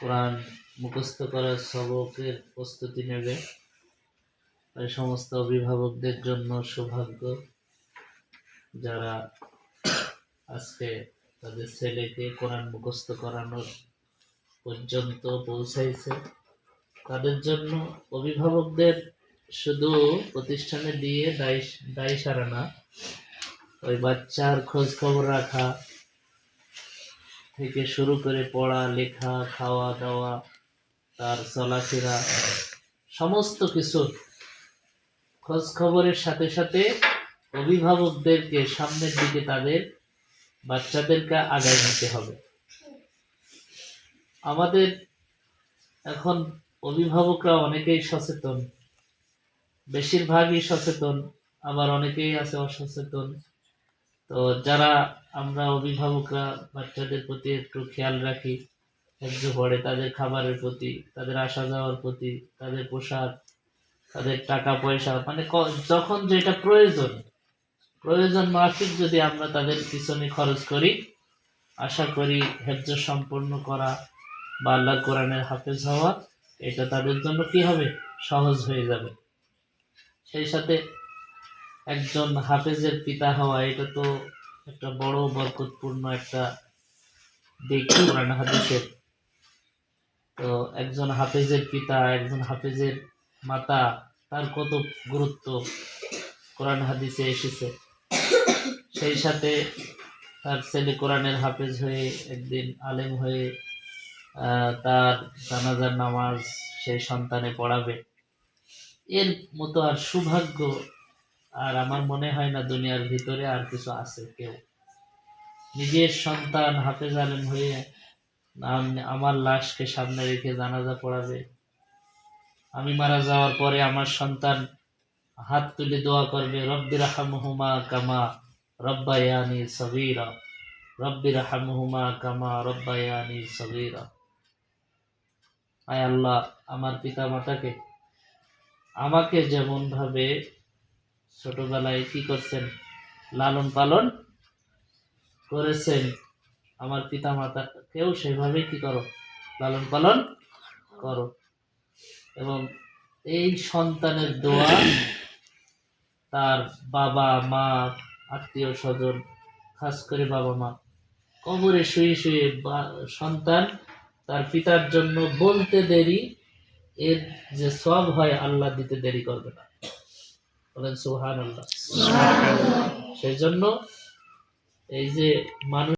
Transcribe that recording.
কোরআন মুখস্থ করার সবকের প্রস্তুতি নেবে। এই সমস্ত অভিভাবকদের জন্য সৌভাগ্য, যারা আজকে তাদের ছেলেকে কোরআন মুখস্থ করানোর পর্যন্ত পৌঁছাইছে। তাদের জন্য অভিভাবকদের শুধু প্রতিষ্ঠানে দিয়ে দায় দায় সারা না, ওই বাচ্চার খোঁজ খবর রাখা থেকে শুরু করে পড়া, লেখা, খাওয়া দাওয়া, তার চলাফেরা, সমস্ত কিছু খোঁজ খবরের সাথে সাথে অভিভাবকদেরকে সামনের দিকে তাদের বাচ্চাদেরকে আগায় নিতে হবে। আমাদের এখন অভিভাবকরা অনেকেই সচেতন, বেশিরভাগই সচেতন, আবার অনেকেই আছে অসচেতন। তো যারা আমরা অভিভাবকরা বাচ্চাদের প্রতি একটু খেয়াল রাখি ধৈর্য পড়ে তাদের খাবারের প্রতি, তাদের আসা যাওয়ার প্রতি, তাদের পোশাক, তাদের টাকা পয়সা মানে যখন যেটা প্রয়োজন প্রয়োজন মাফিক যদি আমরা তাদের পিছনে খরচ করি, আশা করি হেফজ সম্পন্ন করা বা আল্লাহ কোরআনের হাফেজ হওয়া, এটা তাদের জন্য কি হবে? সহজ হয়ে যাবে। সেই সাথে একজন হাফেজের পিতা হওয়া এটা তো একটা বড় বরকতপূর্ণ একটা দিক কোরআন হাদিসের। তো একজন হাফেজের পিতা একজন হাফেজের মাতা তার কত গুরুত্ব কোরআন হাদিসে এসেছে। সেই সাথে তার ছেলে কোরআনের হাফেজ হয়ে একদিন আলেম হয়ে আহ, তার জানাজার নামাজ সেই সন্তানে পড়াবে। এর মতো আর সৌভাগ্য আর আমার মনে হয় না দুনিয়ার ভিতরে আর কিছু আছে কেউ। নিজের সন্তান হাফেজ আলেম হয়ে আমার লাশকে সামনে রেখে জানাজা পড়াবে। আমি মারা যাওয়ার পরে আমার সন্তান হাত তুলে দোয়া করবে, রব্বি রাহামহুমা কামা রব্বায়ানি সগীরা। রব্বি রাহামহুমা কামা রব্বায়ানি সগীরা। আয় আল্লাহ, আমার পিতা মাতাকে আমাকে যেমন ভাবে ছোটবেলায় কি করছেন? লালন পালন করেছেন। আমার পিতা মাতাকেও সেভাবে কি করো? লালন পালন করো। এবং এই সন্তানের দোয়া তার বাবা, মা, আত্মীয় স্বজন, খাস করে বাবা মা, কবরে শুয়ে শুয়ে সন্তান তার পিতার জন্য বলতে দেরি, এর যে সব হয় আল্লাহ দিতে দেরি করবে না। বলেন সুহান আল্লাহ সেই জন্য এই যে মানুষ